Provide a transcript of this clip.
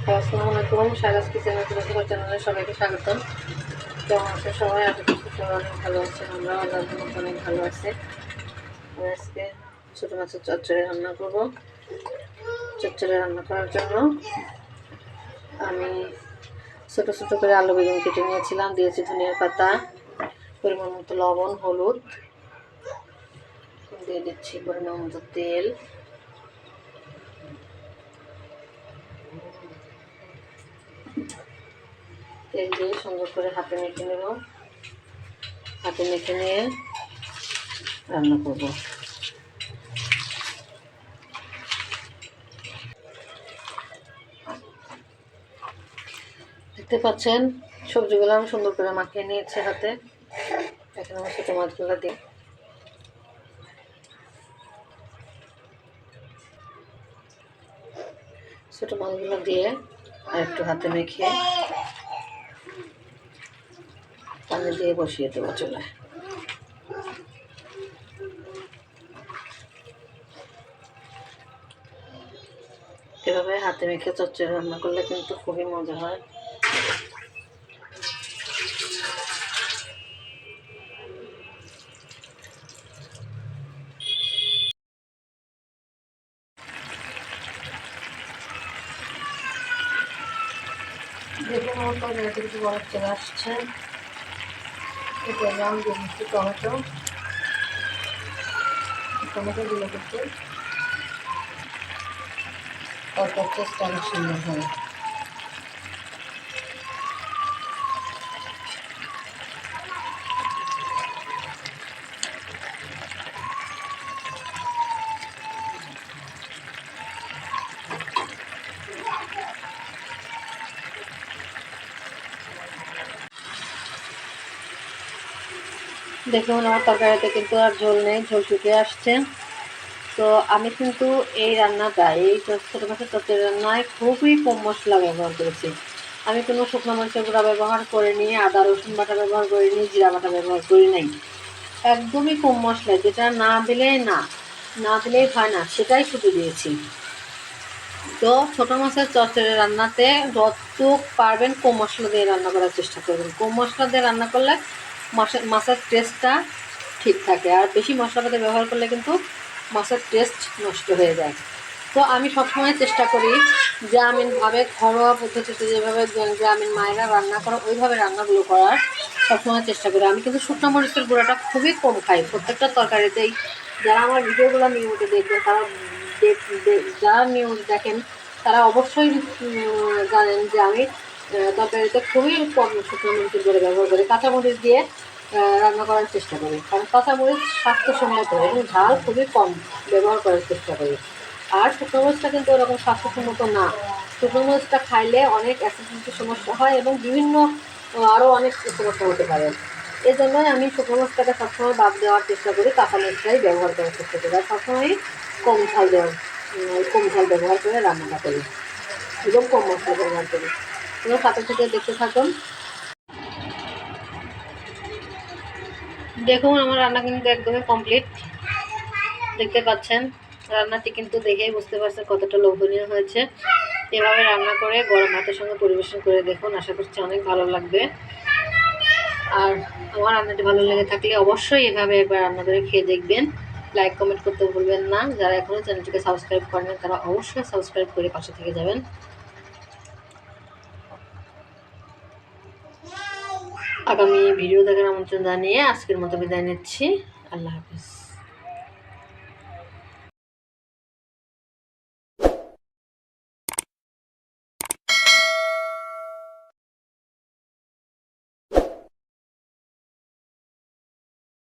আসসালামু আলাইকুম সারাজ কিচেনের পুরো চ্যানেলে সবাইকে স্বাগতম। কেমন আছে সবাই আশা করছি সবাই অনেক ভালো আছে আমরা রহমতে অনেক ভালো আছে। আজকে ছোটো মাছের চচ্চড়ি রান্না করব। চচ্চড়ি রান্না করার জন্য আমি ছোটো ছোটো করে আলু বেগুন কেটে নিয়েছিলাম, দিয়েছি ধনিয়ার পাতা, পরিমাণ মতো লবণ, হলুদ, দিয়ে দিচ্ছি পরিমাণ মতো তেল। তেল দিয়ে সুন্দর করে হাতে মেখে নেব। হাতে মেখে নিয়ে রান্না করব। দেখতে পাচ্ছেন, সবজিগুলো আমি সুন্দর করে মাখিয়ে নিয়েছি হাতে। এখন আমি ছোটো মাছগুলো দিই ছোটো মাছগুলো দিয়ে আর একটু হাতে মেখে পানি দিয়ে বসিয়ে দেবো চুলায় এভাবে হাতে মেখে চচ্চড়ি রান্না করলে কিন্তু খুবই মজা হয়। দেখুন আমার বরফ চলে আসছে। এটা নাম দিয়ে দিচ্ছি টমেটো। টমেটো দিলে কিন্তু তরকার টেস্ট সুন্দর হয়। দেখুন আমার তরকারিতে কিন্তু আর ঝোল নেই, ঝোল শুকিয়ে আসছে। তো আমি কিন্তু এই রান্নাটা, এই ছোটো মাছের চচ্চড়ি রান্নায় খুবই কম মশলা ব্যবহার করেছি। আমি কোনো শুকনো মরিচের গুঁড়া ব্যবহার করিনি, আদা, রসুন বাটা ব্যবহার করিনি, জিরা বাটা ব্যবহার করি নাই। একদমই কম মশলা, যেটা না দিলেই না না দিলেই হয় না, সেটাই শুধু দিয়েছি। তো ছোটো মাছের চচ্চড়ি রান্নাতে যতটুক পারবেন কম মশলা দিয়ে রান্না করার চেষ্টা করবেন। কম মশলা দিয়ে রান্না করলে মাছের টেস্টটা ঠিক থাকে। আর বেশি মশলাপাতি ব্যবহার করলে কিন্তু মাছের টেস্ট নষ্ট হয়ে যায়। তো আমি সবসময় চেষ্টা করি গ্রামীণভাবে ঘরোয়া পদ্ধতিতে যেভাবে গ্রামীণ মায়েরা রান্না করে ওইভাবে রান্নাগুলো করার সবসময় চেষ্টা করি। আমি কিন্তু শুকনো মরিচের গুঁড়াটা খুবই কম খাই। প্রত্যেকটা তরকারিতেই যারা আমার ভিডিওগুলো নিয়মিত দেখবেন, তারা যারা নিয়মিত দেখেন, তারা অবশ্যই জানেন যে আমি তরকারিতে খুবই কম শুকনো মরিচের গুঁড়ো ব্যবহার করি কাঁচামরিচ দিয়ে রান্না করার চেষ্টা করি। কারণ কাঁচামরিচ স্বাস্থ্যসম্মত এবং ঝাল খুবই কম ব্যবহার করার চেষ্টা করি। আর শুকনো মরিচটা কিন্তু ওরকম স্বাস্থ্যসম্মত না। শুকনো মরিচটা খাইলে অনেক অ্যাসিডিটির সমস্যা হয় এবং বিভিন্ন আরও অনেক সমস্যা হতে পারে। এই জন্যই আমি শুকনো মরিচটাকে সবসময় বাদ দেওয়ার চেষ্টা করি কাঁচা মরিচটাই ব্যবহার করার চেষ্টা করি। আর সবসময় কম ঝাল দেওয়ার কম ঝাল ব্যবহার করে রান্নাটা করি। এবং কম মশলা ব্যবহার করি। তোমরা সাথে থেকে দেখতে থাকুন। দেখুন, আমার রান্না কিন্তু একদমই কমপ্লিট দেখতে পাচ্ছেন, রান্নাটি কিন্তু দেখেই বুঝতে পারছেন কতটা লোভনীয় হয়েছে। এভাবে রান্না করে গরম ভাতের সঙ্গে পরিবেশন করে দেখুন, আশা করছি অনেক ভালো লাগবে। আর আমার রান্নাটি ভালো লেগে থাকলে অবশ্যই এভাবে একবার রান্না করে খেয়ে দেখবেন। লাইক কমেন্ট করতে ভুলবেন না। যারা এখনও চ্যানেলটিকে সাবস্ক্রাইব করেন তারা অবশ্যই সাবস্ক্রাইব করে পাশে থেকে যাবেন। আগামী ভিডিও দেখার আমন্ত্রণ জানিয়ে আজকের মতো বিদায় নিচ্ছি। আল্লাহ হাফিজ।